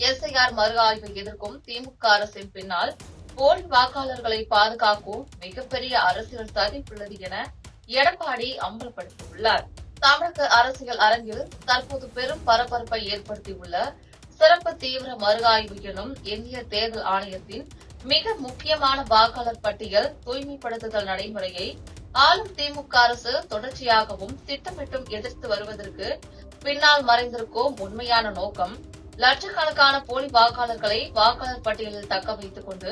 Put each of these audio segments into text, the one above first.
SIR மறு ஆய்வை எதிர்க்கும் திமுக அரசின் பின்னால் போலி வாக்காளர்களை பாதுகாக்கும் மிகப்பெரிய அரசியல் சதிப்புள்ளது என எடப்பாடி அம்பலப்படுத்தியுள்ளார். தமிழக அரசியல் அரங்கில் தற்போது பெரும் பரபரப்பை ஏற்படுத்தியுள்ள சிறப்பு தீவிர மறு ஆய்வு எனும் இந்திய தேர்தல் ஆணையத்தின் மிக முக்கியமான வாக்காளர் பட்டியல் தூய்மைப்படுத்துதல் நடைமுறையை ஆளும் திமுக அரசு தொடர்ச்சியாகவும் திட்டமிட்டும் எதிர்த்து வருவதற்கு பின்னால் மறைந்திருக்கும் உண்மையான நோக்கம் லட்சக்கணக்கான போலி வாக்காளர்களை வாக்காளர் பட்டியலில் தக்க வைத்துக் கொண்டு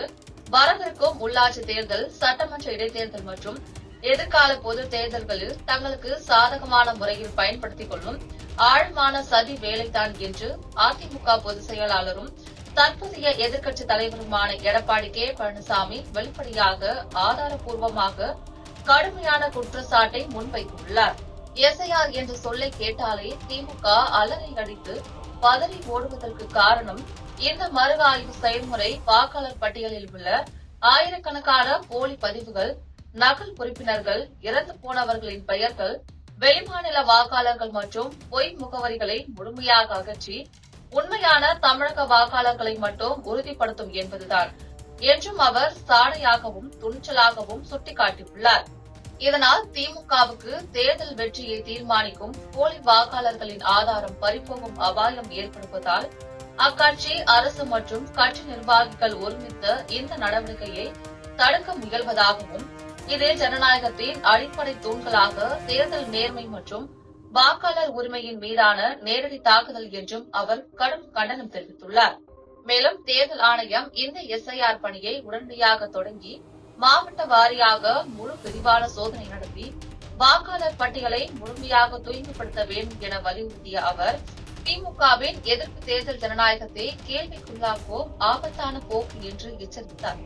வரவிருக்கும் உள்ளாட்சி தேர்தல் சட்டமன்ற இடைத்தேர்தல் மற்றும் எதிர்கால பொது தேர்தல்களில் தங்களுக்கு சாதகமான முறையில் பயன்படுத்திக் கொள்ளும் ஆழமான சதி வேலைதான் என்று அதிமுக பொதுச் செயலாளரும் தற்போதைய எதிர்க்கட்சி தலைவருமான எடப்பாடி கே. பழனிசாமி வெளிப்படையாக ஆதாரப்பூர்வமாக கடுமையான குற்றச்சாட்டை முன்வைத்துள்ளார். எஸ்ஐஆர் என்ற சொல்லை கேட்டாலே திமுக அலறி அடித்து பதறி ஓடுவதற்கு காரணம் இந்த மறு ஆய்வு செயல்முறை வாக்காளர் பட்டியலில் உள்ள ஆயிரக்கணக்கான போலி பதிவுகள் நகல் உறுப்பினர்கள் இறந்து போனவர்களின் பெயர்கள் வெளிமாநில வாக்காளர்கள் மற்றும் பொய் முகவரிகளை முழுமையாக அகற்றி உண்மையான தமிழக வாக்காளர்களை மட்டும் உறுதிப்படுத்தும் என்பதுதான் என்றும் அவர் சாடையாகவும் துணிச்சலாகவும் சுட்டிக்காட்டியுள்ளார். இதனால் திமுகவுக்கு தேர்தல் வெற்றியை தீர்மானிக்கும் போலி வாக்காளர்களின் ஆதாரம் பறிபோகும் அபாயம் ஏற்படுவதால் அக்கட்சி அரசு மற்றும் கட்சி நிர்வாகிகள் ஒருமித்த இந்த நடவடிக்கையை தடுக்க முயல்வதாகவும் இதே ஜனநாயகத்தின் அடிப்படை தூண்களாக தேர்தல் நேர்மை மற்றும் வாக்காளர் உரிமையின் மீதான நேரடி தாக்குதல் என்றும் அவர் கடும் கண்டனம் தெரிவித்துள்ளார். மேலும் தேர்தல் ஆணையம் இந்த எஸ்ஐஆர் பணியை உடனடியாக தொடங்கி மாவட்ட வாரியாக முழு பிரிவான சோதனை நடத்தி வாக்காளர் பட்டியலை முழுமையாக தூய்மைப்படுத்த வேண்டும் என வலியுறுத்திய அவர் திமுகவின் எதிர்ப்பு தேர்தல் ஜனநாயகத்தை கேள்விக்குள்ளாக்கும் ஆபத்தான போக்கு என்று எச்சரித்தார்.